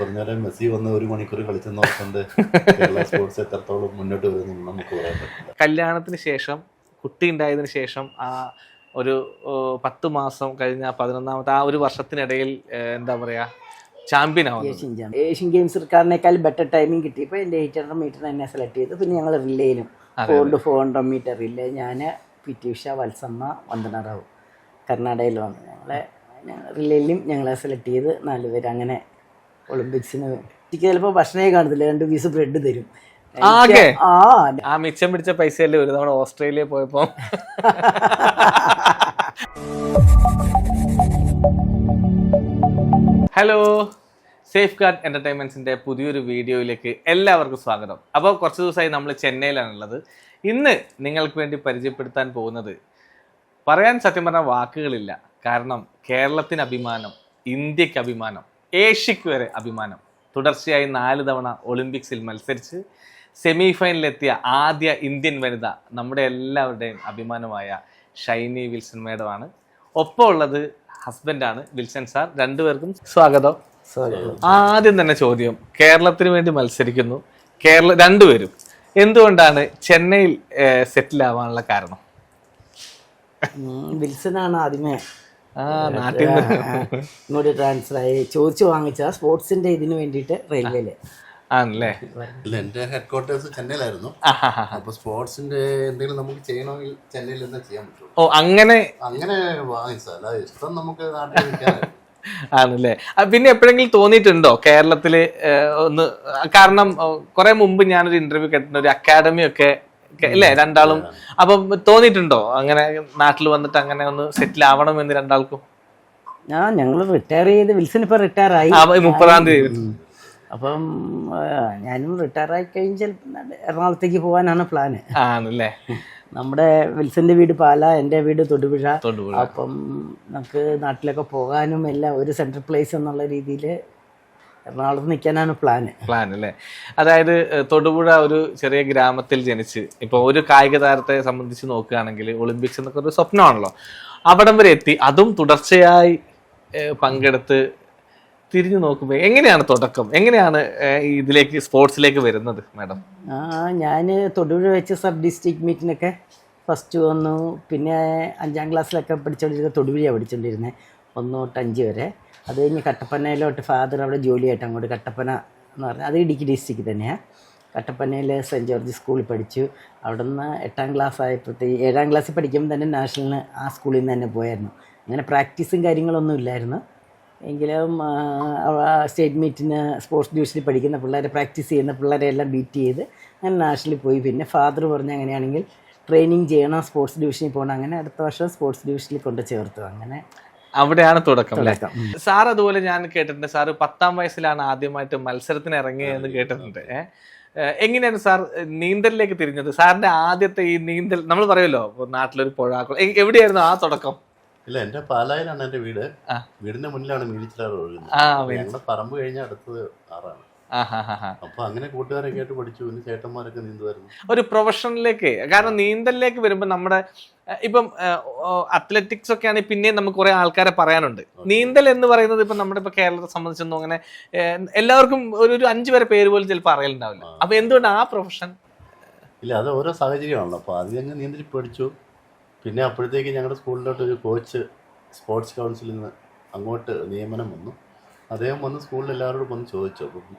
പറഞ്ഞാലും മെസ്സി വന്ന് ഒരു മണിക്കൂർ കളിച്ചെന്ന് കേരള സ്പോർട്സ് എത്രത്തോളം മുന്നോട്ട് വരുന്നു നമുക്ക് പറയാൻ പറ്റില്ല. കല്യാണത്തിന് ശേഷം കുട്ടി ഉണ്ടായതിനു ശേഷം ആ ഒരു പത്ത് മാസം കഴിഞ്ഞ ആ പതിനൊന്നാമത്തെ ആ ഒരു വർഷത്തിനിടയിൽ എന്താ പറയാ ചാമ്പ്യൻ ആവുന്നത്. ഏഷ്യൻ ഗെയിംസ് റിക്കാർഡിനേക്കാൾ ബെറ്റർ ടൈമിംഗ് കിട്ടിയപ്പോൾ എന്റെ എയ്റ്റ് ഹൺഡ്രഡ് മീറ്റർ എന്നെ സെലക്ട് ചെയ്തു. പിന്നെ ഞങ്ങൾ റിലേയിലും four to four hundred metre relay ഞാൻ പി ടി ഉഷ വത്സമ്മ വന്ദന റാവു കർണാടകയിൽ വന്നു. ഞങ്ങളെ റിലേയിലും ഞങ്ങളെ സെലക്ട് ചെയ്ത് നാല് പേര് അങ്ങനെ ഒളിമ്പിക്സിന് എനിക്ക് ചിലപ്പോൾ ഭക്ഷണമേ കാണത്തില്ല. രണ്ട് പീസ് ബ്രെഡ് തരും. ആകെ? ആ ആ മിച്ചം പിടിച്ച പൈസയല്ലേ ഒരു തവണ ഓസ്ട്രേലിയ പോയപ്പോ? ഹലോ സേഫ് ഗാർഡ് എന്റർടൈൻമെന്റ്സിന്റെ പുതിയൊരു വീഡിയോയിലേക്ക് എല്ലാവർക്കും സ്വാഗതം. അപ്പോൾ കുറച്ച് ദിവസമായി നമ്മൾ ചെന്നൈയിലാണുള്ളത് ഇന്ന് നിങ്ങൾക്ക് വേണ്ടി പരിചയപ്പെടുത്താൻ പോകുന്നത് പറയാൻ സത്യം പറഞ്ഞ വാക്കുകളില്ല. കാരണം കേരളത്തിന് അഭിമാനം ഇന്ത്യയ്ക്ക് അഭിമാനം ഏഷ്യക്ക് വരെ അഭിമാനം. തുടർച്ചയായി നാല് തവണ ഒളിമ്പിക്സിൽ മത്സരിച്ച് സെമി ഫൈനലിലെത്തിയ ആദ്യ ഇന്ത്യൻ വനിത നമ്മുടെ എല്ലാവരുടെയും അഭിമാനമായ ഷൈനി വിൽസൺ മേഡമാണ്. ഒപ്പം ഉള്ളത് ഹസ്ബൻഡാണ് വിൽസൺ സാർ. രണ്ടുപേർക്കും സ്വാഗതം. ആദ്യം തന്നെ ചോദ്യം കേരളത്തിന് വേണ്ടി മത്സരിക്കുന്നു. കേരള രണ്ടുപേരും. എന്തുകൊണ്ടാണ് ചെന്നൈയിൽ സെറ്റിൽ ആവാനുള്ള കാരണം? വിൽസനാണ് ആദ്യമേ. ഇങ്ങോട്ട് ട്രാൻസ്ഫർ ആയി. ചോദിച്ചു വാങ്ങിച്ച സ്പോർട്സിന്റെ ഇതിന് വേണ്ടിയിട്ട് റെയിൽവേയിൽ. ആണല്ലേ? ഇല്ല എന്റെ ഹെഡ് ക്വാർട്ടേഴ്സ് ചെന്നൈയിലായിരുന്നു. അപ്പൊ സ്പോർട്സിന്റെ എന്തെങ്കിലും നമുക്ക് ചെയ്യണമെങ്കിൽ ചെന്നൈയിൽ തന്നെ ചെയ്യാൻ പറ്റും ഓ അങ്ങനെ അങ്ങനെ വാങ്ങിച്ചത് ഇഷ്ടം നമുക്ക് നാട്ടിൽ ആണല്ലേ? പിന്നെ എപ്പോഴെങ്കിലും തോന്നിയിട്ടുണ്ടോ കേരളത്തിൽ ഒന്ന് കാരണം കുറെ മുമ്പ് ഞാനൊരു ഇന്റർവ്യൂ കേട്ടിട്ടുണ്ട് ഒരു അക്കാദമി ഒക്കെ ഇല്ലേ രണ്ടാളും അപ്പം തോന്നിയിട്ടുണ്ടോ? അങ്ങനെ നാട്ടിൽ വന്നിട്ട് അങ്ങനെ ഒന്ന് സെറ്റിൽ ആവണം എന്ന് രണ്ടാൾക്കും? ആ ഞങ്ങൾ റിട്ടയർ ചെയ്ത് വിൽസൺ ഇപ്പൊ റിട്ടയർ ആയി. മുപ്പതാം തീയതി. അപ്പം ഞാനും റിട്ടയർ ആയി കഴിഞ്ഞാൽ എറണാകുളത്തേക്ക് പോകാനാണ് പ്ലാന് ആണല്ലേ? നമ്മുടെ വിൽസന്റെ വീട് പാല എന്റെ വീട് തൊടുപുഴ. അപ്പം നമുക്ക് നാട്ടിലൊക്കെ പോകാനും എല്ലാം ഒരു സെൻട്രൽ പ്ലേസ് എന്നുള്ള രീതിയിൽ എറണാകുളത്ത് നിൽക്കാനാണ് പ്ലാന് പ്ലാൻ അല്ലേ? അതായത് തൊടുപുഴ ഒരു ചെറിയ ഗ്രാമത്തിൽ ജനിച്ച് ഇപ്പൊ ഒരു കായിക താരത്തെ സംബന്ധിച്ച് നോക്കുകയാണെങ്കിൽ ഒളിമ്പിക്സ് എന്നൊക്കെ ഒരു സ്വപ്നമാണല്ലോ. അവിടം വരെ എത്തി അതും തുടർച്ചയായി ഏഹ്, പങ്കെടുത്ത് തിരിഞ്ഞു നോക്കുമ്പോൾ എങ്ങനെയാണ് തുടക്കം? എങ്ങനെയാണ് ഏഹ്, ഇതിലേക്ക് സ്പോർട്സിലേക്ക് വരുന്നത് മാഡം? ആ ഞാൻ തൊടുപുഴ വെച്ച് സബ് ഡിസ്ട്രിക്ട് മീറ്റിനൊക്കെ ഫസ്റ്റ് വന്നു. പിന്നെ അഞ്ചാം ക്ലാസ്സിലൊക്കെ പഠിച്ചുകൊണ്ടിരുന്ന തൊടുപുഴയാണ് പഠിച്ചുകൊണ്ടിരുന്നത് ഒന്ന് തൊട്ട് അഞ്ച് വരെ. അത് കഴിഞ്ഞ് കട്ടപ്പനയിലോട്ട് ഫാദർ അവിടെ ജോലിയായിട്ട് അങ്ങോട്ട് കട്ടപ്പന എന്ന് പറഞ്ഞാൽ അത് ഇടുക്കി ഡിസ്ട്രിക്റ്റ് തന്നെയാണ് കട്ടപ്പനയിൽ സെന്റ് ജോർജ് സ്കൂളിൽ പഠിച്ചു. അവിടെ നിന്ന് എട്ടാം ക്ലാസ് ആയപ്പോഴത്തേക്ക് ഏഴാം ക്ലാസ്സിൽ പഠിക്കുമ്പോൾ തന്നെ നാഷണലിന് ആ സ്കൂളിൽ നിന്ന് തന്നെ പോയായിരുന്നു. അങ്ങനെ പ്രാക്ടീസും കാര്യങ്ങളൊന്നും ഇല്ലായിരുന്നു. എങ്കിലും സ്റ്റേറ്റ് മീറ്റിന് സ്പോർട്സ് ഡിവിഷനിൽ പഠിക്കുന്ന പിള്ളേരെ പ്രാക്ടീസ് ചെയ്യുന്ന പിള്ളേരെ എല്ലാം ബീറ്റ് ചെയ്ത് അങ്ങനെ നാഷണലിൽ പോയി. പിന്നെ ഫാദർ പറഞ്ഞ അങ്ങനെയാണെങ്കിൽ ട്രെയിനിങ് ചെയ്യണം സ്പോർട്സ് ഡിവിഷനിൽ പോകണം അങ്ങനെ അടുത്ത വർഷം സ്പോർട്സ് ഡിവിഷനിൽ കൊണ്ട് ചേർത്തു. അങ്ങനെ അവിടെയാണ് തുടക്കം അല്ലേ. സാർ അതുപോലെ ഞാൻ കേട്ടിട്ടുണ്ട്. സാർ പത്താം വയസ്സിലാണ് ആദ്യമായിട്ട് മത്സരത്തിന് ഇറങ്ങിയെന്ന് കേട്ടിട്ടുണ്ട്. എങ്ങനെയാണ് സാർ നീന്തലിലേക്ക് തിരിഞ്ഞത്? സാറിന്റെ ആദ്യത്തെ ഈ നീന്തൽ നമ്മൾ പറയുമല്ലോ നാട്ടിലൊരു പുഴ എവിടെയായിരുന്നു ആ തുടക്കം? ഇല്ല എന്റെ പാലായിലാണ് എന്റെ വീട്. വീടിന്റെ മുന്നിലാണ് മീനിച്ചിലാറ് ഒഴുകുന്നത്. പറമ്പ് കഴിഞ്ഞ അടുത്തത് ആറാണ്. അപ്പൊ അങ്ങനെ കൂട്ടുകാരൊക്കെ ആയിട്ട് പഠിച്ചു. പിന്നെ ചേട്ടന്മാരൊക്കെ നീന്തുമായിരുന്നു. ഒരു പ്രൊഫഷനിലേക്ക് കാരണം നീന്തലിലേക്ക് വരുമ്പോൾ നമ്മുടെ ഇപ്പം അത്ലറ്റിക്സ് ഒക്കെ ആണെങ്കിൽ പിന്നെയും നമുക്ക് കുറെ ആൾക്കാരെ പറയാനുണ്ട്. നീന്തൽ എന്ന് പറയുന്നത് ഇപ്പം നമ്മുടെ ഇപ്പൊ കേരളത്തെ സംബന്ധിച്ചൊന്നും അങ്ങനെ എല്ലാവർക്കും ഒരു ഒരു അഞ്ചു പേരെ പേര് പോലും ചിലപ്പോൾ അറിയലുണ്ടാവില്ല. അപ്പൊ എന്തുകൊണ്ട് ആ പ്രൊഫഷൻ ഇല്ല അത് ഓരോ സാഹചര്യമാണല്ലോ. അപ്പോൾ അത് ഞങ്ങൾ നീന്തൽ പഠിച്ചു പിന്നെ അപ്പോഴത്തേക്ക് ഞങ്ങളുടെ സ്കൂളിലോട്ട് ഒരു കോച്ച് സ്പോർട്സ് കൗൺസിലിൽ നിന്ന് അങ്ങോട്ട് നിയമനം വന്നു. അദ്ദേഹം വന്ന് സ്കൂളിൽ എല്ലാവരോടും വന്ന് ചോദിച്ചു. അപ്പം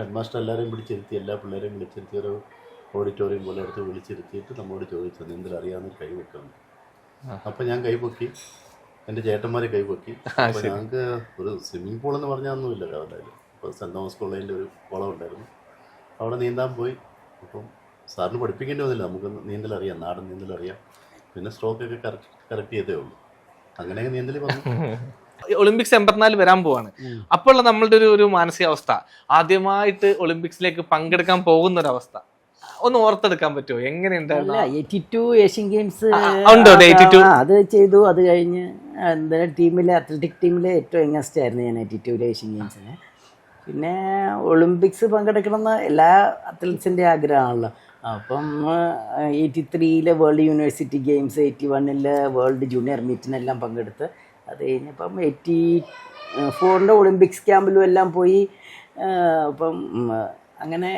ഹെഡ് മാസ്റ്റർ എല്ലാവരെയും വിളിച്ചിരുത്തി എല്ലാ പിള്ളേരെയും വിളിച്ചിരുത്തി ഒരു ഓഡിറ്റോറിയം പോലെ എടുത്ത് വിളിച്ചിരുത്തിയിട്ട് നമ്മളോട് ചോദിച്ചു നീന്തൽ അറിയാവുന്ന കൈ വെക്കണം അപ്പം ഞാൻ കൈ പൊക്കി എന്റെ ചേട്ടന്മാരെ കൈപൊക്കി അപ്പോൾ ഞങ്ങൾക്ക് ഒരു സ്വിമ്മിംഗ് പൂൾ എന്ന് പറഞ്ഞാൽ ഒന്നുമില്ല കവലയിൽ അപ്പോൾ സെന്റ് തോമസ് കോളേജിന്റെ ഒരു കുളം ഉണ്ടായിരുന്നു. അവിടെ നീന്താൻ പോയി. അപ്പം സാറിന് പഠിപ്പിക്കേണ്ടി വന്നില്ല. നമുക്ക് നീന്തൽ അറിയാം നാടൻ നീന്തൽ അറിയാം. പിന്നെ സ്ട്രോക്ക് ഒക്കെ കറക്റ്റ് കറക്റ്റ് ചെയ്തേ ഉള്ളൂ. അങ്ങനെയൊക്കെ നീന്തൽ വന്നു. ഒളിമ്പിക്സ് എൺപത്തിനാല് വരാൻ പോവാണ്. അപ്പോഴുള്ള നമ്മളുടെ ഒരു ഒരു മാനസികാവസ്ഥ. ആദ്യമായിട്ട് ഒളിമ്പിക്സിലേക്ക് പങ്കെടുക്കാൻ പോകുന്ന ഒരു അവസ്ഥ ഒന്ന് ഓർത്തെടുക്കാൻ പറ്റുമോ എങ്ങനെയുണ്ടായിരുന്നു? ഏഷ്യൻ ഗെയിംസ് ആ, ഉണ്ട്, ഉണ്ട്, 82. അത് ചെയ്തു. അത് കഴിഞ്ഞ് എന്താ ടീമിലെ അത്ലറ്റിക് ടീമിലെ ഏറ്റവും യങ്ങസ്റ്റ് ആയിരുന്നു ഞാൻ എയ്റ്റി ടൂലെ ഏഷ്യൻ ഗെയിംസിന് പിന്നെ ഒളിമ്പിക്സ് പങ്കെടുക്കണമെന്ന് എല്ലാ അത്ലറ്റ്സിന്റെ ആഗ്രഹമാണല്ലോ. അപ്പം എയ്റ്റി ത്രീയിലെ വേൾഡ് യൂണിവേഴ്സിറ്റി ഗെയിംസ് എയ്റ്റി വണ്ണിലെ വേൾഡ് ജൂനിയർ മീറ്റിനെല്ലാം പങ്കെടുത്ത് അത് കഴിഞ്ഞപ്പം എയ്റ്റി ഫോറിന്റെ ഒളിമ്പിക്സ് ക്യാമ്പിലും എല്ലാം പോയി. അപ്പം അങ്ങനെ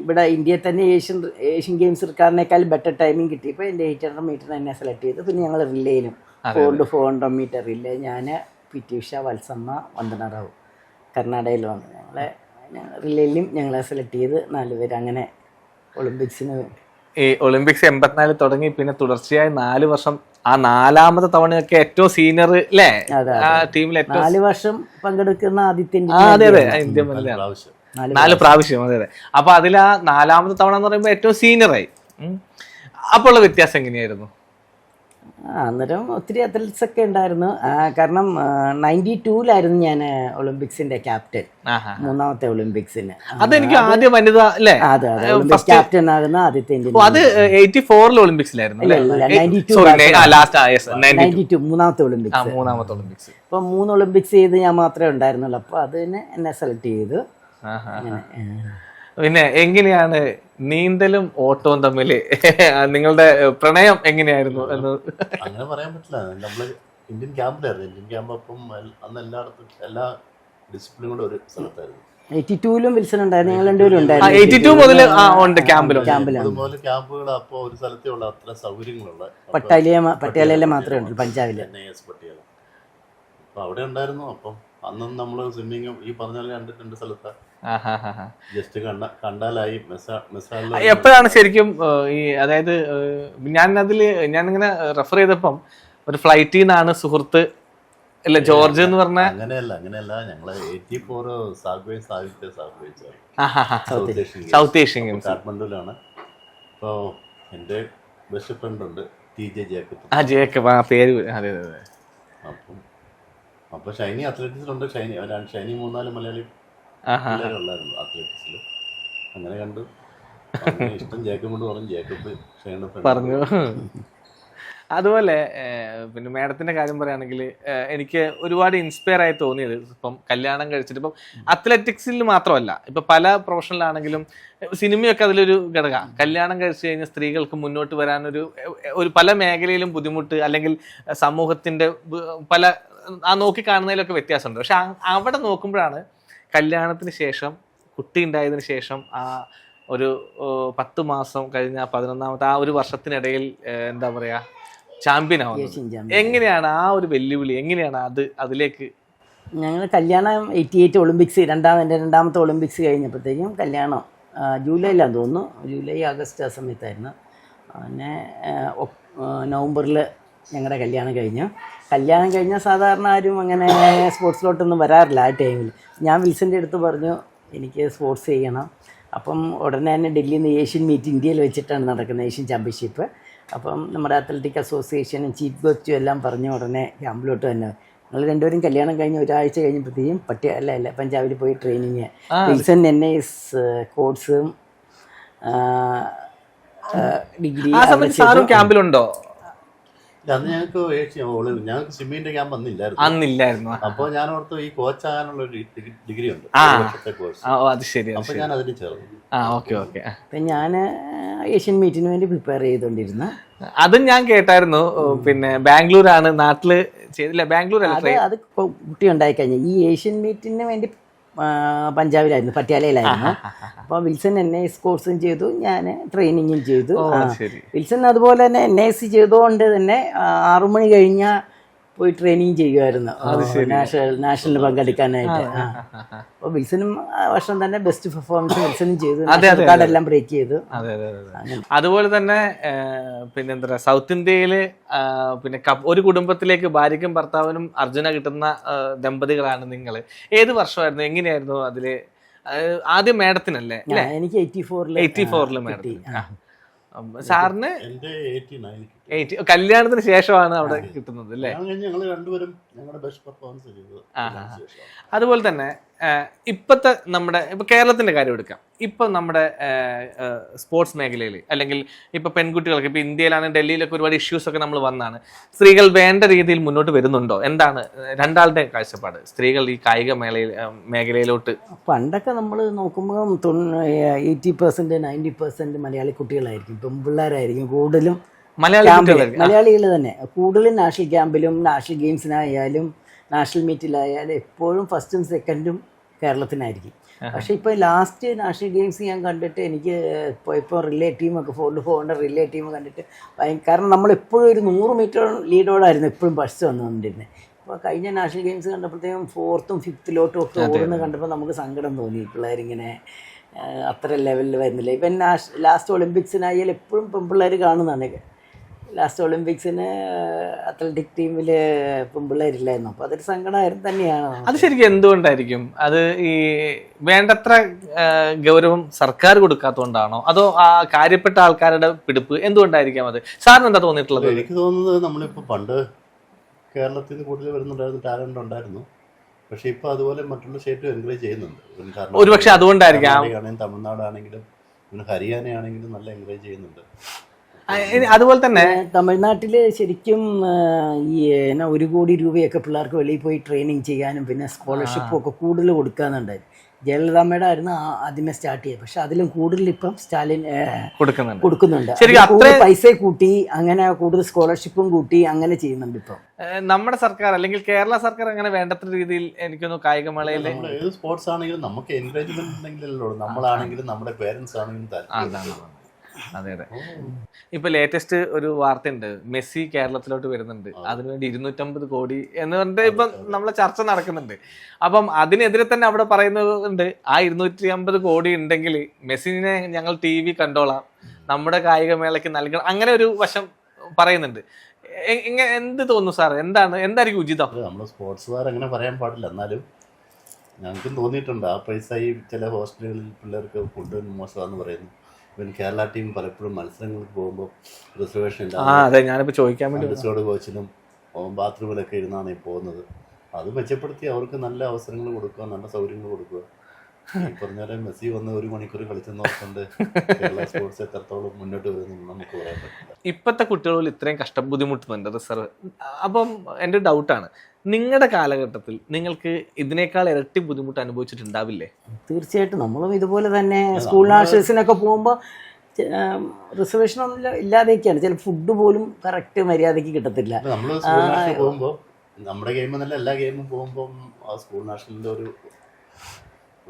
ഇവിടെ ഇന്ത്യയിൽ തന്നെ ഏഷ്യൻ ഏഷ്യൻ ഗെയിംസ് എടുക്കാറിനേക്കാൾ ബെറ്റർ ടൈമിംഗ് കിട്ടിയപ്പോൾ എന്റെ എയ്റ്റ് ഹൺഡ്രഡ് മീറ്റർ തന്നെ സെലക്ട് ചെയ്തു. പിന്നെ ഞങ്ങൾ റിലേയിലും four to four hundred metre relay ഞാൻ പി ടി ഉഷ വത്സമ്മ വന്ദന റാവു കർണാടകയിൽ വന്നു. ഞങ്ങളെ റിലേയിലും ഞങ്ങളെ സെലക്ട് ചെയ്ത് നാല് പേര് അങ്ങനെ ഒളിമ്പിക്സിന് ഈ ഒളിമ്പിക്സ് എൺപത്തിനാലിൽ തുടങ്ങി പിന്നെ തുടർച്ചയായി നാല് വർഷം. ആ നാലാമത്തെ തവണയൊക്കെ ഏറ്റവും സീനിയർ അല്ലേ ആ ടീമിൽ ഏറ്റവും നാല് വർഷം പങ്കെടുക്കുന്ന ആദ്യത്തെ അതെ അതെ. ഇന്ത്യ നാല് നാല് പ്രാവശ്യം അതെ അതെ. അപ്പൊ അതിൽ ആ നാലാമത്തെ തവണ എന്ന് പറയുമ്പോൾ ഏറ്റവും സീനിയറായി അപ്പോൾ ഉള്ള വ്യത്യാസം എങ്ങനെയായിരുന്നു? അന്നേരം ഒത്തിരി അത്ലറ്റ്സ് ഒക്കെ ഉണ്ടായിരുന്നു. കാരണം നയന്റി ടൂലായിരുന്നു ഞാൻ ഒളിമ്പിക്സിന്റെ ക്യാപ്റ്റൻ മൂന്നാമത്തെ ഒളിമ്പിക്സിന് അതെനിക്ക് ആദ്യം വനിത അല്ലേ? അതെ അതെ. ഒളിമ്പിക്സ് ക്യാപ്റ്റൻ ആകുന്ന ആദ്യത്തെ ഇന്ത്യൻ അത് എയ്റ്റി ഫോറിൽ ഒളിമ്പിക്സിലായിരുന്നു ഇല്ല, ഇല്ല, 92 സോറി ലാസ്റ്റ് നയന്റി ടു മൂന്നാമത്തെ ഒളിമ്പിക്സ് മൂന്നാമത്തെ ഒളിമ്പിക്സ് അപ്പം മൂന്ന് ഒളിമ്പിക്സ് ചെയ്ത് ഞാൻ മാത്രമേ ഉണ്ടായിരുന്നുള്ളൂ. അപ്പോൾ അതിന് എന്നെ സെലക്ട് ചെയ്തു. പിന്നെ എങ്ങനെയാണ് നീന്തലും ഓട്ടവും തമ്മിൽ നിങ്ങളുടെ പ്രണയം എങ്ങനെയായിരുന്നു എന്ന്? അങ്ങനെ പറയാൻ പറ്റില്ല. നമ്മൾ ഇന്ത്യൻ ക്യാമ്പിലായിരുന്നു. ഇന്ത്യൻ ക്യാമ്പ് അപ്പം അന്ന് എല്ലായിടത്തും എല്ലാ ഡിസിപ്ലിനും കൂടെ ഒരു സ്ഥലത്തായിരുന്നു. എയ്റ്റി ടൂലും വിൽസൺ ഉണ്ടായിരുന്നു. ഞങ്ങൾ രണ്ടുപേരും ഉണ്ടായിരുന്നു. മുതൽ ഉണ്ട് ക്യാമ്പിലുണ്ട് ക്യാമ്പിലാണ്. അതുപോലെ ക്യാമ്പുകൾ അപ്പോൾ ഒരു സ്ഥലത്തേ ഉള്ള അത്ര സൗകര്യങ്ങളുള്ള പട്ടാലിയ പട്ടിയാലയിലെ മാത്രമേ ഉള്ളൂ പഞ്ചാബിലെ. പട്ടിയാല അപ്പോൾ അവിടെ ഉണ്ടായിരുന്നു. അപ്പം അന്നും നമ്മൾ സ്വിമ്മിങ്ങും ഈ പറഞ്ഞ രണ്ട് രണ്ട് സ്ഥലത്താണ്. ജസ്റ്റ് കണ്ട കണ്ടാലായി. എപ്പോഴാണ് ശരിക്കും ഈ അതായത് ഞാൻ അതിൽ ഞാൻ ഇങ്ങനെ റെഫർ ചെയ്തപ്പം ഒരു ഫ്ലൈറ്റിൽ നിന്നാണ് സുഹൃത്ത് അല്ല ജോർജ് എന്ന് പറഞ്ഞ അങ്ങനെയല്ല അങ്ങനെയല്ല. ഞങ്ങൾ എയ്റ്റി ഫോർ സാഗ്വേ സാഹിത്യ സാഗ്വേ സൗത്ത് ഏഷ്യൻ കാഠ്മണ്ഡുവിലാണ് അപ്പോൾ എന്റെ ബെസ്റ്റ് ഫ്രണ്ട് ഉണ്ട് ടി ജെ ജേക്കബ് ആ ജേക്കബ് ആ പേര് അതെ അതെ അപ്പം അപ്പോൾ ഷൈനി അത്ലറ്റിക്സിലുണ്ട് ഷൈനി ഷൈനി മൂന്നാൽ മലയാളി അത്ലറ്റിക്സിൽ അങ്ങനെ കണ്ടു. ഇഷ്ടം ജേക്കബ് പറഞ്ഞു ജേക്കബ് പറഞ്ഞു. അതുപോലെ പിന്നെ മാഡത്തിന്റെ കാര്യം പറയുകയാണെങ്കിൽ എനിക്ക് ഒരുപാട് ഇൻസ്പയർ ആയി തോന്നിയത് ഇപ്പം കല്യാണം കഴിച്ചിട്ട്. ഇപ്പം അത്ലറ്റിക്സിൽ മാത്രമല്ല ഇപ്പൊ പല പ്രൊഫഷണൽ ആണെങ്കിലും സിനിമയൊക്കെ അതിലൊരു ഘടക. കല്യാണം കഴിച്ചു കഴിഞ്ഞാൽ സ്ത്രീകൾക്ക് മുന്നോട്ട് വരാനൊരു ഒരു പല മേഖലയിലും ബുദ്ധിമുട്ട് അല്ലെങ്കിൽ സമൂഹത്തിന്റെ പല ആ നോക്കി കാണുന്നതിലൊക്കെ വ്യത്യാസമുണ്ട്. പക്ഷെ അവിടെ നോക്കുമ്പോഴാണ് കല്യാണത്തിന് ശേഷം കുട്ടി ഉണ്ടായതിനു ശേഷം ആ ഒരു പത്ത് മാസം കഴിഞ്ഞ പതിനൊന്നാമത്തെ ആ ഒരു വർഷത്തിനിടയിൽ എന്താ പറയാ ചാമ്പ്യൻ ആവുന്നത്. എങ്ങനെയാണ് ആ ഒരു വെല്ലുവിളി എങ്ങനെയാണ് അത് അതിലേക്ക്? ഞങ്ങൾ കല്യാണം എയ്റ്റി എയ്റ്റ് ഒളിമ്പിക്സ് രണ്ടാം എന്റെ രണ്ടാമത്തെ ഒളിമ്പിക്സ് കഴിഞ്ഞപ്പോഴത്തേക്കും കല്യാണം ജൂലൈയിലാണ് ജൂലൈയിലാന്ന് തോന്നുന്നു. ജൂലൈ ആഗസ്റ്റ് ആ സമയത്തായിരുന്നു. പിന്നെ നവംബറിൽ ഞങ്ങളുടെ കല്യാണം കഴിഞ്ഞു. കല്യാണം കഴിഞ്ഞാൽ സാധാരണ ആരും അങ്ങനെ സ്പോർട്സിലോട്ടൊന്നും വരാറില്ല ആ ടൈമിൽ. ഞാൻ വിൽസന്റെ അടുത്ത് പറഞ്ഞു എനിക്ക് സ്പോർട്സ് ചെയ്യണം. അപ്പം ഉടനെ തന്നെ ഡൽഹിയിൽ നിന്ന് ഏഷ്യൻ മീറ്റ് ഇന്ത്യയിൽ വെച്ചിട്ടാണ് നടക്കുന്നത് ഏഷ്യൻ ചാമ്പ്യൻഷിപ്പ്. അപ്പം നമ്മുടെ അത്ലറ്റിക് അസോസിയേഷനും ചീഫ് ഗസ്റ്റും എല്ലാം പറഞ്ഞ ഉടനെ ക്യാമ്പിലോട്ട് തന്നെ ഞങ്ങൾ രണ്ടുപേരും കല്യാണം കഴിഞ്ഞ് ഒരാഴ്ച കഴിഞ്ഞപ്പോഴത്തേക്കും പട്ടിയാല അല്ല പഞ്ചാബിൽ പോയി ട്രെയിനിങ്. വിൽസൺ എൻ എസ് കോഴ്സും ഡിഗ്രി ക്യാമ്പിലുണ്ടോ? അന്ന് ഞങ്ങൾക്ക് ഞങ്ങൾക്ക് സ്വിമ്മിങ്ങിന്റെ ക്യാമ്പ് അന്നില്ലായിരുന്നു. അന്നില്ലായിരുന്നു. അപ്പോൾ ഞാൻ ഓർത്തു ഈ കോച്ച് ആകാനുള്ള ഒരു ഡിഗ്രി- ഉണ്ട്. കോഴ്സ്. അത് ശരി അത് അപ്പൊ ഞാൻ അതിന് ചേർന്നു. ആ ഓക്കെ ഓക്കെ. അപ്പം ഞാൻ ഏഷ്യൻ മീറ്റിന് വേണ്ടി പ്രിപ്പയർ ചെയ്തോണ്ടിരുന്ന അതും ഞാൻ കേട്ടായിരുന്നു. പിന്നെ ബാംഗ്ലൂർ ആണ് നാട്ടിൽ ചെയ്തില്ല. ബാംഗ്ലൂർ അല്ല അത് കുട്ടി ഉണ്ടായി കഴിഞ്ഞു. ഈ ഏഷ്യൻ മീറ്റിന് വേണ്ടി പഞ്ചാബിലായിരുന്നു പട്യാലയിലായിരുന്നു. അപ്പോൾ വിൽസൺ എൻ എസ് കോഴ്സും ചെയ്തു ഞാൻ ട്രെയിനിങ്ങും ചെയ്തു. വിൽസൺ അതുപോലെ തന്നെ എൻ എസ് സി ചെയ്തുകൊണ്ട് തന്നെ ആറുമണി കഴിഞ്ഞ പോയി ട്രെയിനിങ് ചെയ്യുമായിരുന്നു. നാഷണൽ നാഷണൽ പങ്കെടുക്കാനായിട്ട്. അപ്പൊ അപ്പോൾ വിൽസനും ആ വർഷം തന്നെ ബെസ്റ്റ് പെർഫോമൻസ് വിൽസനും ചെയ്തു. കാർഡെല്ലാം ബ്രേക്ക് ചെയ്തു. അതെ അതെ അതെ അതുപോലെ തന്നെ പിന്നെന്താ പിന്നെ എന്താ പറയുക സൗത്ത് ഇന്ത്യയിൽ പിന്നെ ഒരു കുടുംബത്തിലേക്ക് ഭാര്യയ്ക്കും ഭർത്താവിനും അർജുന കിട്ടുന്ന ദമ്പതികളാണ് നിങ്ങൾ ഏത് വർഷമായിരുന്നു? എങ്ങനെയായിരുന്നു അതിൽ? ആദ്യം മേഡത്തിനല്ലേ? എനിക്ക് എയ്റ്റി ഫോറിൽ എയ്റ്റി ഫോറിൽ മേഡത്തിന്. സാറിന്? എയ്റ്റി കല്യാണത്തിന് ശേഷമാണ് അവിടെ കിട്ടുന്നത് അല്ലേ? ഞങ്ങൾ രണ്ടുപേരും ഞങ്ങളുടെ ബെസ്റ്റ് പെർഫോമൻസ് ചെയ്തത് അതിന് ശേഷം. അതുപോലെ തന്നെ ഇപ്പത്തെ നമ്മുടെ ഇപ്പൊ കേരളത്തിന്റെ കാര്യം എടുക്കാം. ഇപ്പൊ നമ്മുടെ സ്പോർട്സ് മേഖലയിൽ അല്ലെങ്കിൽ ഇപ്പൊ പെൺകുട്ടികൾക്ക് ഇപ്പൊ ഇന്ത്യയിലാണെങ്കിൽ ഡൽഹിയിലൊക്കെ ഒരുപാട് ഇഷ്യൂസ് ഒക്കെ നമ്മൾ വന്നാണ്. സ്ത്രീകൾ വേണ്ട രീതിയിൽ മുന്നോട്ട് വരുന്നുണ്ടോ? എന്താണ് രണ്ടാളുടെ കാഴ്ചപ്പാട്? സ്ത്രീകൾ ഈ കായിക മേളയിൽ മേഖലയിലോട്ട്. പണ്ടൊക്കെ നമ്മൾ നോക്കുമ്പോൾ eighty percent ninety percent Malayali കുട്ടികളായിരിക്കും. പെൺപിള്ളേരായിരിക്കും കൂടുതലും. മലയാളി മലയാളികൾ തന്നെ. കൂടുതലും നാഷണൽ ക്യാമ്പിലും നാഷണൽ ഗെയിംസിനായാലും നാഷണൽ മീറ്റിലായാലും എപ്പോഴും ഫസ്റ്റും സെക്കൻഡും കേരളത്തിനായിരിക്കും. പക്ഷെ ഇപ്പോൾ ലാസ്റ്റ് നാഷണൽ ഗെയിംസ് ഞാൻ കണ്ടിട്ട് എനിക്ക് ഇപ്പോൾ ഇപ്പോൾ റിലേ ടീമൊക്കെ ഫോറിൽ പോകേണ്ട റിലേ ടീം കണ്ടിട്ട് കാരണം നമ്മൾ എപ്പോഴും ഒരു നൂറ് മീറ്റർ ലീഡോടായിരുന്നു എപ്പോഴും ബസ് വന്നുകൊണ്ടിരുന്നത് അപ്പോൾ കഴിഞ്ഞ നാഷണൽ ഗെയിംസ് കണ്ടപ്പോഴത്തേക്കും ഫോർത്തും ഫിഫ്ത്തിലോട്ടും ഒക്കെ ഓടുന്നു കണ്ടപ്പോൾ നമുക്ക് സങ്കടം തോന്നി. പിള്ളേരിങ്ങനെ അത്ര ലെവലിൽ വരുന്നില്ല. ഇപ്പം ലാസ്റ്റ് ഒളിമ്പിക്സിനായാലും എപ്പോഴും പെൺപിള്ളേർ കാണുന്നതാണ്. ലാസ്റ്റ് ഒളിമ്പിക്സിന് അത്ലറ്റിക് ടീമിൽ പെമ്പിള്ളേരില്ലായിരുന്നു. അപ്പോൾ അതൊരു സങ്കടമായിരുന്നു തന്നെയാണ്. അത് ശരിക്കും എന്തുകൊണ്ടായിരിക്കും? അത് ഈ വേണ്ടത്ര ഗൗരവം സർക്കാർ കൊടുക്കാത്തതുകൊണ്ടാണോ? അതോ ആ കാര്യപ്പെട്ട ആൾക്കാരുടെ പിടിപ്പ് എന്തുകൊണ്ടായിരിക്കാം അത്? സാറിന് എന്താ തോന്നിയിട്ടുള്ളത്? എനിക്ക് തോന്നുന്നത് നമ്മളിപ്പോൾ പണ്ട് കേരളത്തിൽ നിന്ന് കൂടുതൽ വരുന്നുണ്ടായിരുന്നു ടാലന്റ് ഉണ്ടായിരുന്നു. പക്ഷെ ഇപ്പൊ അതുപോലെ മറ്റുള്ള സ്റ്റേറ്റും എൻകറേജ് ചെയ്യുന്നുണ്ട്. ഒരുപക്ഷെ അതുകൊണ്ടായിരിക്കാം. തമിഴ്നാടാണെങ്കിലും ഹരിയാനയാണെങ്കിലും നല്ല എൻകറേജ് ചെയ്യുന്നുണ്ട്. അതുപോലെ തന്നെ തമിഴ്നാട്ടിൽ ശരിക്കും ഈ എന്നാ ഒരു കോടി രൂപയൊക്കെ പിള്ളേർക്ക് വെളിയിൽ പോയി ട്രെയിനിങ് ചെയ്യാനും പിന്നെ സ്കോളർഷിപ്പും ഒക്കെ കൂടുതൽ കൊടുക്കാന്നുണ്ടായിരുന്നു. ജയലളിതാമ്മയുടെ ആയിരുന്നു ആദ്യമേ സ്റ്റാർട്ട് ചെയ്തത്. പക്ഷെ അതിലും കൂടുതൽ ഇപ്പം സ്റ്റാലിൻ കൊടുക്കുന്നുണ്ട്. കൊടുക്കുന്നുണ്ട്. പൈസ കൂട്ടി അങ്ങനെ കൂടുതൽ സ്കോളർഷിപ്പും കൂട്ടി അങ്ങനെ ചെയ്യുന്നുണ്ട് ഇപ്പം. നമ്മുടെ സർക്കാർ അല്ലെങ്കിൽ കേരള സർക്കാർ അങ്ങനെ വേണ്ടത്ര രീതിയിൽ എനിക്കൊന്ന് കായികമേളയിൽ ഏത് സ്പോർട്സ് ആണെങ്കിലും നമുക്ക് എൻകറേജ്മെന്റ് ഉണ്ടെങ്കിലല്ലോ നമ്മളാണെങ്കിലും നമ്മുടെ പേരൻസ് ആണെങ്കിലും അതെ അതെ. ഇപ്പൊ ലേറ്റസ്റ്റ് ഒരു വാർത്ത ഉണ്ട് മെസ്സി കേരളത്തിലോട്ട് വരുന്നുണ്ട്. അതിനുവേണ്ടി ഇരുന്നൂറ്റമ്പത് കോടി എന്ന് പറഞ്ഞിട്ട് ഇപ്പൊ നമ്മളെ ചർച്ച നടക്കുന്നുണ്ട്. അപ്പം അതിനെതിരെ തന്നെ അവിടെ പറയുന്നുണ്ട് ആ ഇരുന്നൂറ്റി അമ്പത് കോടി ഉണ്ടെങ്കിൽ മെസ്സിനെ ഞങ്ങൾ ടി വി കണ്ടോളാം. നമ്മുടെ കായികമേളയ്ക്ക് നൽകണം. അങ്ങനെ ഒരു വശം പറയുന്നുണ്ട്. ഇങ്ങനെ എന്ത് തോന്നുന്നു സാർ എന്താണ് എന്തായിരിക്കും ഉചിതം? നമ്മൾ സ്പോർട്സുകാർ അങ്ങനെ പറയാൻ പാടില്ല. എന്നാലും ഞങ്ങൾക്കും തോന്നിയിട്ടുണ്ട്. ആ പൈസ ഈ ചില ഹോസ്റ്റലുകളിൽ പിള്ളേർക്ക് ഫുഡ് മോശമാണെന്ന് പറയുന്നു. ഇവൻ കേരള ടീം പലപ്പോഴും മത്സരങ്ങൾക്ക് പോകുമ്പോൾ റിസർവേഷൻ ആ അതെ ഞാനിപ്പോൾ ചോദിക്കാൻ വേണ്ടി അണ്ടർസ്റ്റോഡ് കോച്ചിനും ബാത്റൂമിലൊക്കെ ഇരുന്നാണ് പോകുന്നത്. അത് മെച്ചപ്പെടുത്തി അവർക്ക് നല്ല അവസരങ്ങൾ കൊടുക്കുക നല്ല സൗകര്യങ്ങൾ കൊടുക്കുക. ഈ പറഞ്ഞ പോലെ മെസ്സി വന്ന് ഒരു മണിക്കൂർ കളിച്ചെന്ന് നോക്കൊണ്ട് കേരള സ്പോർട്സ് എത്രത്തോളം മുന്നോട്ട് വരുന്നു നമുക്ക് പറയാൻ പറ്റില്ല. ഇപ്പോഴത്തെ കുട്ടികളിൽ ഇത്രയും കഷ്ടം ബുദ്ധിമുട്ടുന്നുണ്ട് റിസർവ് അപ്പം എന്റെ ഡൗട്ടാണ് നിങ്ങളുടെ കാലഘട്ടത്തിൽ നിങ്ങൾക്ക് ഇതിനേക്കാൾ ഇരട്ടി ബുദ്ധിമുട്ട് അനുഭവിച്ചിട്ടുണ്ടാവില്ലേ? തീർച്ചയായിട്ടും. നമ്മളും ഇതുപോലെ തന്നെ സ്കൂൾ നാഷണൽസിനൊക്കെ പോകുമ്പോൾ റിസർവേഷൻ ഒന്നും ഇല്ലാതെയൊക്കെയാണ്. ചില ഫുഡ് പോലും കറക്റ്റ് മര്യാദയ്ക്ക് കിട്ടത്തില്ല. പോകുമ്പോൾ നമ്മുടെ ഗെയിം എന്നല്ല എല്ലാ ഗെയിമും പോകുമ്പോൾ ആ സ്കൂൾ നാഷണലിന്റെ ഒരു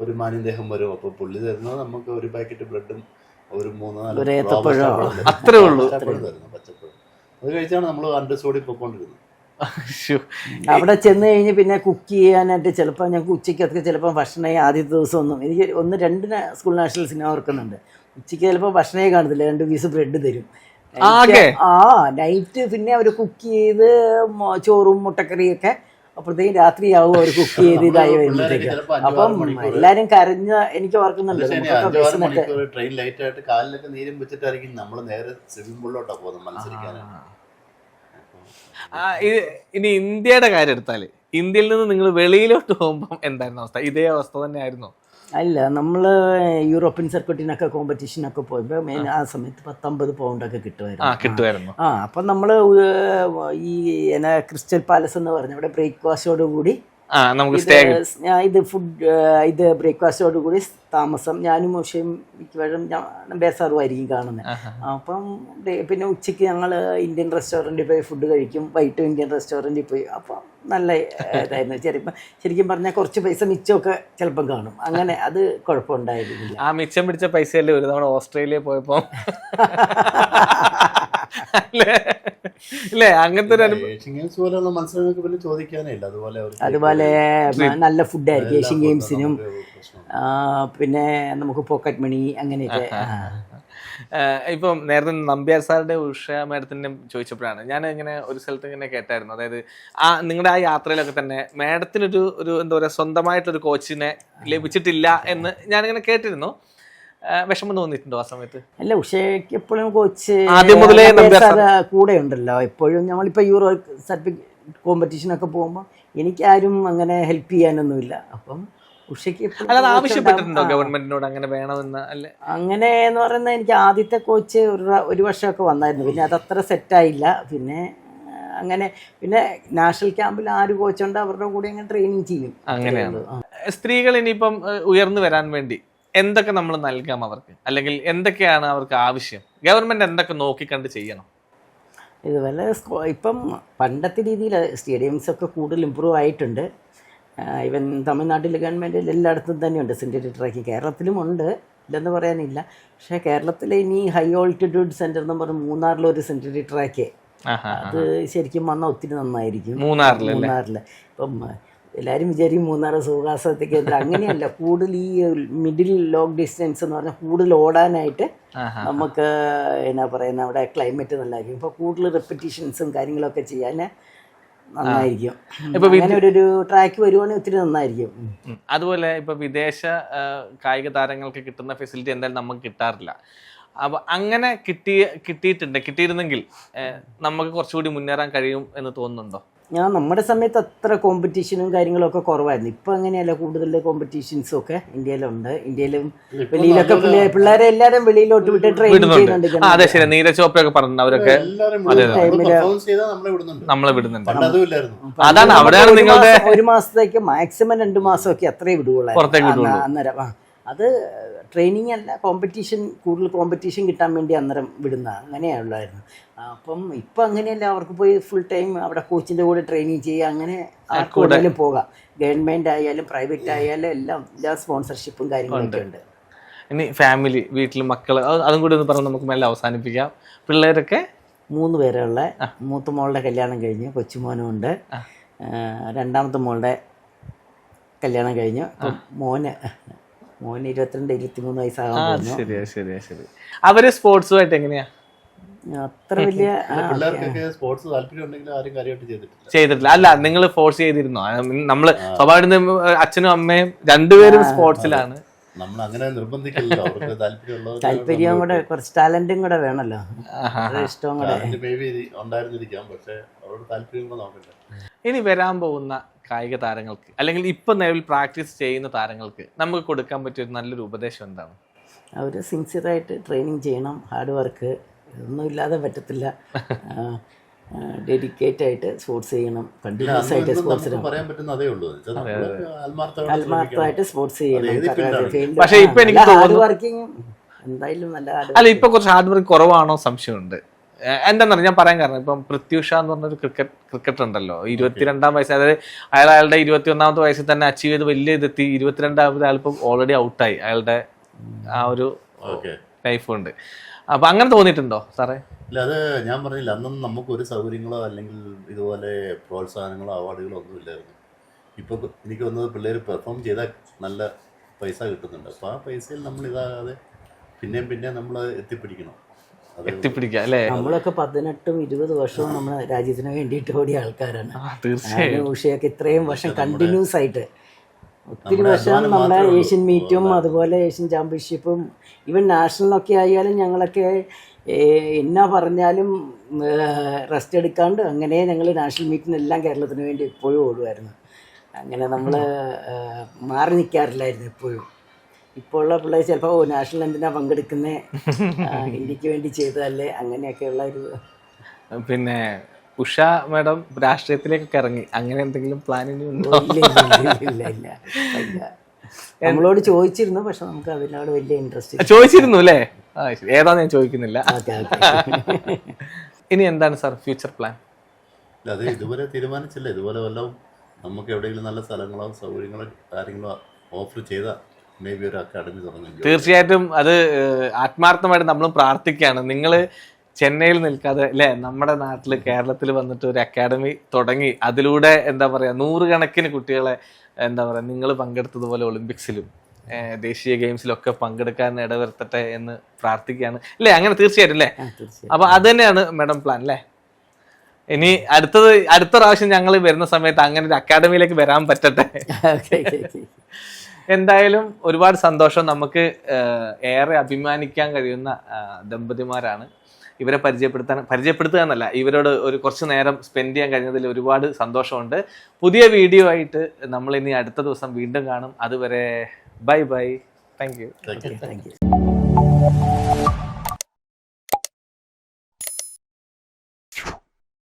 ഒരു മാന്യദേഹം വരും. അപ്പോൾ പുള്ളി തരുന്നത് നമുക്ക് ഒരു പാക്കറ്റ് ബ്രെഡും ഒരു മൂന്ന് നാല് അത്രേ ഉള്ളൂ. പച്ചപ്പഴം. അത് കഴിച്ചാണ് നമ്മൾ അണ്ടർസ്റ്റോടി പോയിക്കൊണ്ടിരുന്നത്. അവിടെ ചെന്ന് കഴിഞ്ഞ് പിന്നെ കുക്ക് ചെയ്യാനായിട്ട് ചിലപ്പോൾ ഞങ്ങൾക്ക് ഉച്ചയ്ക്കൊക്കെ ചിലപ്പോൾ ഭക്ഷണം ആദ്യത്തെ ദിവസം ഒന്നും എനിക്ക് ഒന്ന് രണ്ട് സ്കൂൾ നാഷണൽ സിനിമ ഓർക്കുന്നുണ്ട്. ഉച്ചയ്ക്ക് ചിലപ്പോൾ ഭക്ഷണമേ കാണത്തില്ല രണ്ട് പീസ് ബ്രെഡ് തരും? ആ നൈറ്റ് പിന്നെ അവർ കുക്ക് ചെയ്ത് ചോറും മുട്ടക്കറിയൊക്കെ അപ്പോഴത്തേക്കും രാത്രിയാവും അവർ കുക്ക് ചെയ്ത് ഇതായി വരുമ്പോഴത്തേക്ക്. അപ്പം എല്ലാരും കരഞ്ഞ എനിക്ക് ഓർക്കുന്നുണ്ട് ട്രെയിൻ ലൈറ്റ് ആയിട്ട് കാലിലൊക്കെ നീരും വെച്ചിട്ടായിരിക്കും നമ്മൾ നേരെ സ്വിമ്മിംഗ് പൂളിലോട്ടാണ് പോകുന്നത് മത്സരിക്കാനാണ് ഇനി ഇന്ത്യയുടെ കാര്യം എടുത്താൽ ഇന്ത്യയിൽ നിന്ന് നിങ്ങൾ വെളിയിലോട്ട് പോകുമ്പോൾ എന്തായിരുന്നു അവസ്ഥ? ഇതേ അവസ്ഥ തന്നെയായിരുന്നു? അല്ല നമ്മൾ യൂറോപ്യൻ സർക്യൂട്ടിനൊക്കെ കോമ്പറ്റീഷനൊക്കെ പോയപ്പോൾ മെയിൻ ആ സമയത്ത് പത്തൊമ്പത് പൗണ്ടൊക്കെ കിട്ടുമായിരുന്നു. കിട്ടുമായിരുന്നു. ആ അപ്പം നമ്മൾ ഈ എന്നാ ക്രിസ്റ്റൽ പാലസ് എന്ന് പറഞ്ഞ ഇവിടെ ബ്രേക്ക്ഫാസ്റ്റോട് കൂടി നമുക്ക് ഇത് സ്റ്റേ ഇത് ഫുഡ് ഇത് ബ്രേക്ക്ഫാസ്റ്റോട് കൂടി താമസം. ഞാനും മോശയും മിക്കവാറും ബേസാറുമായിരിക്കും കാണുന്നത് അപ്പം പിന്നെ ഉച്ചയ്ക്ക് ഞങ്ങൾ ഇന്ത്യൻ റെസ്റ്റോറന്റിൽ പോയി ഫുഡ് കഴിക്കും. വൈകിട്ടും ഇന്ത്യൻ റെസ്റ്റോറന്റിൽ പോയി. അപ്പം നല്ല ഇതായിരുന്നു. ചെറിയപ്പം ശരിക്കും പറഞ്ഞാൽ കുറച്ച് പൈസ മിച്ചമൊക്കെ ചിലപ്പം കാണും. അങ്ങനെ അത് കുഴപ്പമുണ്ടായിരുന്നില്ല. ആ മിച്ചം പിടിച്ച പൈസയല്ലേ ഒരു തവണ ഓസ്ട്രേലിയ പോയപ്പോ? അല്ലേ? അങ്ങനത്തെ ഒരു അനുഭവം. ഏഷ്യൻ ഗെയിംസ് പോലെയുള്ള മത്സരങ്ങൾക്ക് പിന്നെ ചോദിക്കാനേ ഇല്ല. അതുപോലെ അവർക്ക് അതുപോലെ നല്ല ഫുഡായിരിക്കും ഏഷ്യൻ ഗെയിംസിനും. ആ, പിന്നെ നമുക്ക് പോക്കറ്റ് മണി അങ്ങനെയൊക്കെ. ഏഹ് ഇപ്പം നേരത്തെ നമ്പ്യാർ സാറിന്റെ ഉഷ മാഡത്തിന്റെ ചോദിച്ചപ്പോഴാണ്. ഞാൻ ഇങ്ങനെ ഒരു സ്ഥലത്ത് ഇങ്ങനെ കേട്ടായിരുന്നു. അതായത് ആ നിങ്ങളുടെ ആ യാത്രയിലൊക്കെ തന്നെ മാഡത്തിനൊരു ഒരു എന്താ പറയുക സ്വന്തമായിട്ടൊരു കോച്ചിനെ ലഭിച്ചിട്ടില്ല എന്ന് ഞാനിങ്ങനെ കേട്ടിരുന്നു. വിഷമം തോന്നിയിട്ടുണ്ടോ ആ സമയത്ത്? അല്ല ഉഷയ്ക്ക് എപ്പോഴും കോച്ച് ആദ്യം മുതലേ കൂടെ ഉണ്ടല്ലോ. എപ്പോഴും നമ്മളിപ്പോൾ യൂറോ സർട്ടിഫിക്കറ്റ് കോമ്പറ്റീഷനൊക്കെ പോകുമ്പോൾ എനിക്കാരും അങ്ങനെ ഹെൽപ്പ് ചെയ്യാനൊന്നുമില്ല. അപ്പം ഉഷയ്ക്ക് അല്ലാതെ ആവശ്യപ്പെട്ടിട്ടുണ്ടോ ഗവൺമെന്റിനോട് അങ്ങനെ വേണമെന്ന്? അല്ലെ. അങ്ങനെ എന്ന് പറയുന്നത് എനിക്ക് ആദ്യത്തെ കോച്ച് ഒരു ഒരു വർഷമൊക്കെ വന്നായിരുന്നു. പിന്നെ അതത്ര സെറ്റായില്ല പിന്നെ അങ്ങനെ പിന്നെ നാഷണൽ ക്യാമ്പിൽ ആര് കോച്ചുണ്ട് അവരുടെ കൂടെ അങ്ങനെ ട്രെയിനിങ് ചെയ്യും. അങ്ങനെയാണ്. സ്ത്രീകൾ ഇനിയിപ്പം ഉയർന്നു വരാൻ വേണ്ടി എന്തൊക്കെ നമ്മൾ നൽകാം അവർക്ക്? അല്ലെങ്കിൽ എന്തൊക്കെയാണ് അവർക്ക് ആവശ്യം? ഗവൺമെന്റ് എന്തൊക്കെ നോക്കിക്കണ്ട് ചെയ്യണം? ഇത് വല്ല ഇപ്പം പണ്ടത്തെ രീതിയിൽ സ്റ്റേഡിയംസ് ഒക്കെ കൂടുതൽ ഇമ്പ്രൂവ് ആയിട്ടുണ്ട്. ഇവൻ തമിഴ്നാട്ടിലെ ഗവൺമെന്റിൽ എല്ലായിടത്തും തന്നെയുണ്ട്. സിന്ററ്റിക് ട്രാക്കിംഗ് കേരളത്തിലും ഉണ്ട്. ഇല്ലെന്ന് പറയാനില്ല. പക്ഷേ കേരളത്തിലെ ഇനി ഹൈ ഓൾട്ടിറ്റ്യൂഡ് സെന്റർ എന്ന് പറഞ്ഞ് മൂന്നാറിലൊരു സിന്ററ്റിക് ട്രാക്ക്. അത് ശരിക്കും വന്നാൽ ഒത്തിരി നന്നായിരിക്കും. മൂന്നാറിൽ മൂന്നാറിൽ ഇപ്പം എല്ലാവരും വിചാരിക്കും മൂന്നാർ സുഖാസത്തെ കേന്ദ്രം അങ്ങനെയല്ല. കൂടുതൽ ഈ മിഡിൽ ലോങ് ഡിസ്റ്റൻസ് എന്ന് പറഞ്ഞാൽ കൂടുതൽ ഓടാനായിട്ട് നമുക്ക് എന്നാ പറയുന്ന അവിടെ ക്ലൈമറ്റ് നല്ലതായിരിക്കും ഇപ്പോൾ കൂടുതൽ റെപ്പറ്റീഷൻസും കാര്യങ്ങളൊക്കെ ചെയ്യാൻ നന്നായിരിക്കും. അങ്ങനെ ഒരു ഒരു ട്രാക്ക് വരുവാണെങ്കിൽ ഒത്തിരി നന്നായിരിക്കും. അതുപോലെ ഇപ്പൊ വിദേശ കായിക താരങ്ങൾക്ക് കിട്ടുന്ന ഫെസിലിറ്റി എന്തായാലും നമുക്ക് കിട്ടാറില്ല. അപ്പൊ അങ്ങനെ കിട്ടിയ കിട്ടിയിട്ടുണ്ട്. കിട്ടിയിരുന്നെങ്കിൽ നമുക്ക് കുറച്ചുകൂടി മുന്നേറാൻ കഴിയും എന്ന് തോന്നുന്നുണ്ടോ? ഞാൻ നമ്മുടെ സമയത്ത് അത്ര കോമ്പറ്റീഷനും കാര്യങ്ങളൊക്കെ കുറവായിരുന്നു. ഇപ്പം അങ്ങനെയല്ല കൂടുതൽ കോമ്പറ്റീഷൻസും ഒക്കെ ഇന്ത്യയിലുണ്ട്. ഇന്ത്യയിലും വെളിയിലൊക്കെ പിള്ളേ- പിള്ളേരെ എല്ലാവരും വെളിയിലോട്ട് വിട്ട് ട്രെയിൻ ചെയ്യുന്നുണ്ട് അതെ ശരി. നീരജ് പറഞ്ഞു അവരൊക്കെ നമ്മളെ വിടുന്നുണ്ട്. അതാണ് അവിടെയാണ് ഒരു നിങ്ങളുടെ ഒരു മാസത്തേക്ക് മാക്സിമം രണ്ട് മാസമൊക്കെ അത്രേ വിടുകയുള്ളൂ. അന്നേരം അത് ട്രെയിനിങ് അല്ല കോമ്പറ്റീഷൻ കൂടുതൽ കോമ്പറ്റീഷൻ കിട്ടാൻ വേണ്ടി അന്നേരം വിടുന്ന അങ്ങനെയുള്ളായിരുന്നു അപ്പം ഇപ്പം അങ്ങനെയല്ല അവർക്ക് പോയി ഫുൾ ടൈം അവിടെ കോച്ചിന്റെ കൂടെ ട്രെയിനിങ് ചെയ്യുക അങ്ങനെ ആർക്ക് പോകാം. ഗവൺമെന്റ് ആയാലും പ്രൈവറ്റ് ആയാലും എല്ലാം എല്ലാ സ്പോൺസർഷിപ്പും കാര്യങ്ങളൊക്കെ ഉണ്ട്. ഇനി ഫാമിലി വീട്ടിൽ മക്കൾ അത് കൂടി ഒന്ന് പറഞ്ഞ് നമുക്ക് മെല്ലെ അവസാനിപ്പിക്കാം. പിള്ളേരൊക്കെ? മൂന്ന് പേരുള്ള മൂത്ത മോളുടെ കല്യാണം കഴിഞ്ഞു കൊച്ചുമോനും ഉണ്ട്. രണ്ടാമത്തെ മോളുടെ കല്യാണം കഴിഞ്ഞു. മോന് മോന് ഇരുപത്തിരണ്ട് ഇരുപത്തിമൂന്ന് വയസ്സാകും അവർ സ്പോർട്സുമായിട്ട് എങ്ങനെയാ? അത്ര വലിയ സ്പോർട്സ് ചെയ്തിട്ടില്ല. ചെയ്തിട്ടില്ല. അല്ല നിങ്ങൾ ഫോഴ്സ് ചെയ്തിരുന്നോ? നമ്മൾ സ്വാഭാവികം അച്ഛനും അമ്മയും രണ്ടുപേരും സ്പോർട്സിലാണ് നമ്മൾ അങ്ങനെ നിർബന്ധിക്കില്ലല്ലോ അവർക്ക് താല്പര്യമുള്ളവർ താല്പര്യം കൂടെ കുറച്ച് ടാലന്റും കൂടെ വേണമല്ലോ അത് ഇഷ്ടവും കൂടെ. ഉണ്ടായിരുന്നിരിക്കാം പക്ഷെ അവരുടെ താല്പര്യം കൂടെ നോക്കട്ടെ ഇനി വരാൻ പോകുന്ന കായിക താരങ്ങൾക്ക് അല്ലെങ്കിൽ ഇപ്പം നിലവിൽ പ്രാക്ടീസ് ചെയ്യുന്ന താരങ്ങൾക്ക് നമുക്ക് കൊടുക്കാൻ പറ്റിയ ഒരു നല്ലൊരു ഉപദേശം എന്താണ്? അവർ സിൻസിയറായിട്ട് ട്രെയിനിങ് ചെയ്യണം ഹാർഡ് വർക്ക് ഇതൊന്നും ഇല്ലാതെ പറ്റത്തില്ല. ഡെഡിക്കേറ്റ് ആയിട്ട് സ്പോർട്സ് ചെയ്യണം. കണ്ടിന്യൂസ് ആയിട്ട് സ്പോർട്സ് പറയാൻ പറ്റുന്ന അതേ ഉള്ളൂ. ആത്മാർത്ഥമായിട്ട് സ്പോർട്സ് ചെയ്യണം. പക്ഷേ ഇപ്പൊ എനിക്ക് ഹാർഡ് വർക്കിംഗ് എന്തായാലും നല്ല ഹാർഡ് അല്ല ഇപ്പൊ കുറച്ച് ഹാർഡ് വർക്ക് കുറവാണോ സംശയമുണ്ട്. എന്താണെന്നറിയാം ഞാൻ പറയാൻ കാരണം ഇപ്പം പൃഥ്വിഷ എന്ന് പറഞ്ഞൊരു ക്രിക്കറ്റ് ക്രിക്കറ്റ് ഉണ്ടല്ലോ ഇരുപത്തിരണ്ടാം വയസ്സ് അതായത് അയാൾ അയാളുടെ ഇരുപത്തി ഒന്നാമത്തെ വയസ്സിൽ തന്നെ അച്ചീവ് ചെയ്ത് വലിയ ഇതെത്തി ഇരുപത്തിരണ്ടാമത് അയാളിപ്പം ഓൾറെഡി ഔട്ടായി അയാളുടെ ആ ഒരു ലൈഫ് ഉണ്ട്. അപ്പൊ അങ്ങനെ തോന്നിയിട്ടുണ്ടോ സാറേ? ഇല്ല അത് ഞാൻ പറഞ്ഞില്ല. അന്നും നമുക്ക് ഒരു സൗകര്യങ്ങളോ അല്ലെങ്കിൽ ഇതുപോലെ പ്രോത്സാഹനങ്ങളോ അവാർഡുകളോ ഒന്നും ഇല്ലായിരുന്നു. ഇപ്പൊ എനിക്ക് വന്നത് പിള്ളേർ പെർഫോം ചെയ്താൽ നല്ല പൈസ കിട്ടുന്നുണ്ട്. അപ്പോൾ ആ പൈസയിൽ നമ്മൾ ഇതാകാതെ പിന്നെയും പിന്നെയും നമ്മൾ എത്തിപ്പിടിക്കണം. അത്. അല്ലെ? നമ്മളൊക്കെ പതിനെട്ടും ഇരുപത് വർഷവും നമ്മുടെ രാജ്യത്തിന് വേണ്ടിയിട്ട് ഓടിയ ആൾക്കാരാണ്. തീർച്ചയായും. ഉഷയൊക്കെ ഇത്രയും വർഷം കണ്ടിന്യൂസ് ആയിട്ട്. ഒത്തിരി വർഷം നമ്മുടെ. ഏഷ്യൻ മീറ്റും അതുപോലെ ഏഷ്യൻ ചാമ്പ്യൻഷിപ്പും ഈവൻ നാഷണലൊക്കെ ആയാലും ഞങ്ങളൊക്കെ എന്നാ പറഞ്ഞാലും റെസ്റ്റ് എടുക്കാണ്ട് അങ്ങനെ ഞങ്ങൾ നാഷണൽ മീറ്റിനെല്ലാം കേരളത്തിന് വേണ്ടി എപ്പോഴും ഓടുമായിരുന്നു. അങ്ങനെ നമ്മൾ മാറി നിൽക്കാറില്ലായിരുന്നു എപ്പോഴും. ഇപ്പോൾ ഉള്ള പിള്ളേർ ചിലപ്പോൾ ഓ നാഷണൽ എന്തിനാ പങ്കെടുക്കുന്നേ. ആ, ഇന്ത്യയ്ക്ക് വേണ്ടി ചെയ്തതല്ലേ? അങ്ങനെയൊക്കെയുള്ള ഒരു പിന്നെ ഉഷ മാഡം രാഷ്ട്രീയത്തിലേക്കൊക്കെ ഇറങ്ങി. അങ്ങനെ എന്തെങ്കിലും പ്ലാനിങ് ഉണ്ടോ? ഇല്ല ഇല്ല നമ്മളോട് ചോദിച്ചിരുന്നു പക്ഷെ നമുക്ക് അതിനോട് വലിയ ഇൻട്രസ്റ്റ് ചോദിച്ചിരുന്നു അല്ലേ? ഏതാന്ന് ഞാൻ ചോദിക്കുന്നില്ല. Okay okay. ഇനി എന്താണ് സാർ ഫ്യൂച്ചർ പ്ലാൻ അത് ഇതുവരെ തീരുമാനിച്ചില്ല. ഇതുപോലെ വല്ലതും നമുക്ക് എവിടെയെങ്കിലും നല്ല സ്ഥലങ്ങളോ സൗകര്യങ്ങളോ കാര്യങ്ങളോ ഓഫർ ചെയ്ത മേ ബി ഒരു അക്കാഡമി തുടങ്ങും തീർച്ചയായിട്ടും അത് ആത്മാർത്ഥമായിട്ട് നമ്മളും പ്രാർത്ഥിക്കുകയാണ്. നിങ്ങൾ ചെന്നൈയിൽ നിൽക്കാതെ അല്ലെ നമ്മുടെ നാട്ടിൽ കേരളത്തിൽ വന്നിട്ട് ഒരു അക്കാഡമി തുടങ്ങി. അതിലൂടെ എന്താ പറയാ നൂറുകണക്കിന് കുട്ടികളെ എന്താ പറയാ നിങ്ങൾ പങ്കെടുത്തതുപോലെ ഒളിമ്പിക്സിലും ദേശീയ ഗെയിംസിലൊക്കെ പങ്കെടുക്കാൻ ഇടവരുത്തട്ടെ എന്ന് പ്രാർത്ഥിക്കുകയാണ്. അല്ലേ അങ്ങനെ തീർച്ചയായിട്ടും അല്ലേ അപ്പൊ അത് തന്നെയാണ് മാഡം പ്ലാൻ അല്ലേ ഇനി അടുത്തത് അടുത്ത പ്രാവശ്യം ഞങ്ങൾ വരുന്ന സമയത്ത് അങ്ങനെ ഒരു അക്കാഡമിയിലേക്ക് വരാൻ പറ്റട്ടെ. എന്തായാലും ഒരുപാട് സന്തോഷം നമുക്ക് ഏറെ അഭിമാനിക്കാൻ കഴിയുന്ന ദമ്പതിമാരാണ്. ഇവരെ പരിചയപ്പെടുത്താൻ പരിചയപ്പെടുത്തുക എന്നല്ല ഇവരോട് ഒരു കുറച്ച് നേരം സ്പെൻഡ് ചെയ്യാൻ കഴിഞ്ഞതിൽ ഒരുപാട് സന്തോഷമുണ്ട്. പുതിയ വീഡിയോ ആയിട്ട് നമ്മൾ ഇനി അടുത്ത ദിവസം വീണ്ടും കാണും. അതുവരെ bye bye thank you thank you thank you